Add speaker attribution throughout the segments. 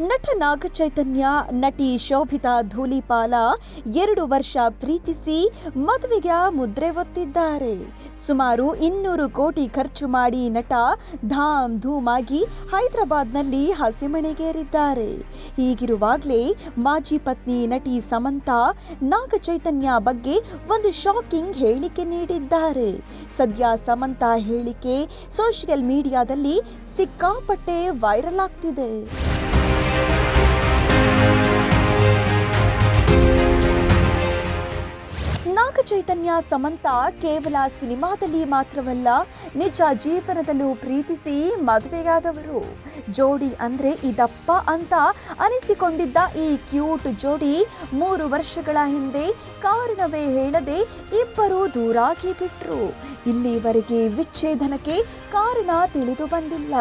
Speaker 1: ನಟ ನಾಗ ಚೈತನ್ಯ ನಟಿ ಶೋಭಿತಾ ಧೂಲಿಪಾಲ ಎರಡು ವರ್ಷ ಪ್ರೀತಿಸಿ ಮದುವೆಗೆ ಮುದ್ರೆ ಒತ್ತಿದ್ದಾರೆ. ಸುಮಾರು ಇನ್ನೂರು ಕೋಟಿ ಖರ್ಚು ಮಾಡಿ ನಟ ಧಾಮ್ ಧೂಮ್ ಆಗಿ ಹೈದರಾಬಾದ್ನಲ್ಲಿ ಹಸಿಮಣೆಗೇರಿದ್ದಾರೆ. ಹೀಗಿರುವಾಗಲೇ ಮಾಜಿ ಪತ್ನಿ ನಟಿ ಸಮಂತಾ ನಾಗಚೈತನ್ಯ ಬಗ್ಗೆ ಒಂದು ಶಾಕಿಂಗ್ ಹೇಳಿಕೆ ನೀಡಿದ್ದಾರೆ. ಸದ್ಯ ಸಮಂತಾ ಹೇಳಿಕೆ ಸೋಷಿಯಲ್ ಮೀಡಿಯಾದಲ್ಲಿ ಸಿಕ್ಕಾಪಟ್ಟೆ ವೈರಲ್ ಆಗ್ತಿದೆ. ಚೈತನ್ಯ, ಸಮಂತ ಕೇವಲ ಸಿನಿಮಾದಲ್ಲಿ ಮಾತ್ರವಲ್ಲ, ನಿಜ ಜೀವನದಲ್ಲೂ ಪ್ರೀತಿಸಿ ಮದುವೆಯಾದವರು. ಜೋಡಿ ಅಂದ್ರೆ ಇದಪ್ಪ ಅಂತ ಅನಿಸಿಕೊಂಡಿದ್ದ ಈ ಕ್ಯೂಟ್ ಜೋಡಿ ಮೂರು ವರ್ಷಗಳ ಹಿಂದೆ ಕಾರಣವೇ ಹೇಳದೆ ಇಬ್ಬರು ದೂರಾಗಿ ಬಿಟ್ರು. ಇಲ್ಲಿವರೆಗೆ ವಿಚ್ಛೇದನಕ್ಕೆ ಕಾರಣ ತಿಳಿದು ಬಂದಿಲ್ಲ.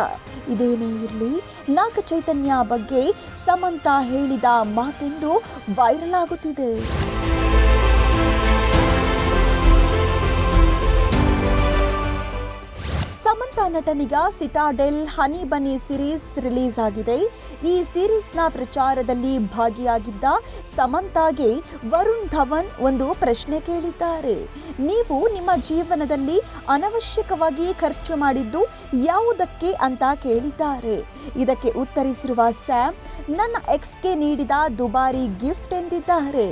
Speaker 1: ಇದೇನೇ ಇರಲಿ? ನಾಗ ಚೈತನ್ಯ ಬಗ್ಗೆ ಸಮಂತ ಹೇಳಿದ ಮಾತೆಂದು ವೈರಲ್ ಆಗುತ್ತಿದೆ. Samantha ನಟನಿಗ Citadel Honey Bunny series release ಆಗಿದೆ. ಈ ಸಿರೀಸ್ನ ಪ್ರಚಾರದಲ್ಲಿ ಭಾಗಿಯಾಗಿದ್ದ ಸಮಂತಾಗೆ ವರುಣ್ ಧವನ್ ಒಂದು ಪ್ರಶ್ನೆ ಕೇಳಿದ್ದಾರೆ. ನೀವು ನಿಮ್ಮ ಜೀವನದಲ್ಲಿ ಅನವಶ್ಯಕವಾಗಿ ಖರ್ಚು ಮಾಡಿದ್ದು ಯಾವುದಕ್ಕೆ ಅಂತ ಕೇಳಿದ್ದಾರೆ. ಇದಕ್ಕೆ ಉತ್ತರಿಸಿರುವ ಸ್ಯಾಮ್, ನನ್ನ ಎಕ್ಸ್ಗೆ ನೀಡಿದ ದುಬಾರಿ ಗಿಫ್ಟ್ ಎಂದಿದ್ದಾರೆ.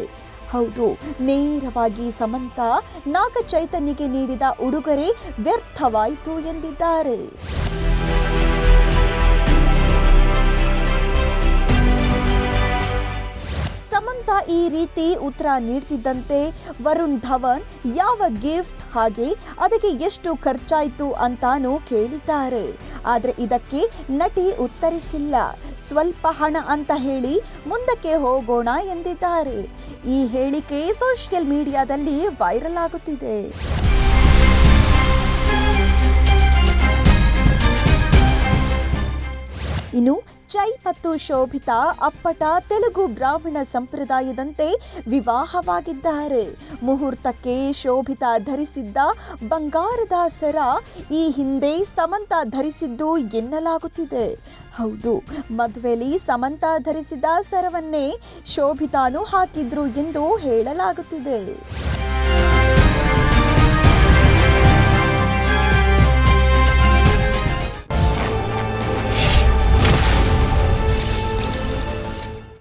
Speaker 1: ಹೌದು ನೇರವಾಗಿ ಸಮಂತ ನಾಗ ಚೈತನ್ಯಗೆ ನೀಡಿದ ಉಡುಗೊರೆ ವ್ಯರ್ಥವಾಯಿತು ಎಂದಿದ್ದಾರೆ. ಸಮಂತ ಈ ರೀತಿ ಉತ್ತರ ನೀಡ್ತಿದ್ದಂತೆ ವರುಣ್ ಧವನ್ ಯಾವ ಗಿಫ್ಟ್ ಹಾಗೆ ಅದಕ್ಕೆ ಎಷ್ಟು ಖರ್ಚಾಯಿತು ಅಂತಾನೂ ಕೇಳಿದ್ದಾರೆ. ಆದರೆ ಇದಕ್ಕೆ ನಟಿ ಉತ್ತರಿಸಿಲ್ಲ. ಸ್ವಲ್ಪ ಹಣ ಅಂತ ಹೇಳಿ ಮುಂದಕ್ಕೆ ಹೋಗೋಣ ಎಂದಿದ್ದಾರೆ. ಈ ಹೇಳಿಕೆ ಸೋಷಿಯಲ್ ಮೀಡಿಯಾದಲ್ಲಿ ವೈರಲ್ ಆಗುತ್ತಿದೆ. ಇನ್ನು ಚೈ ಮತ್ತು ಶೋಭಿತಾ ಅಪ್ಪಟ ತೆಲುಗು ಬ್ರಾಹ್ಮಣ ಸಂಪ್ರದಾಯದಂತೆ ವಿವಾಹವಾಗಿದ್ದಾರೆ. ಮುಹೂರ್ತಕ್ಕೆ ಶೋಭಿತಾ ಧರಿಸಿದ್ದ ಬಂಗಾರದ ಸರ ಈ ಹಿಂದೆ ಸಮಂತ ಧರಿಸಿದ್ದು ಎನ್ನಲಾಗುತ್ತಿದೆ. ಹೌದು ಮದುವೆಯಲ್ಲಿ ಸಮಂತ ಧರಿಸಿದ ಸರವನ್ನೇ ಶೋಭಿತಾನು ಹಾಕಿದ್ರು ಎಂದು ಹೇಳಲಾಗುತ್ತಿದೆ.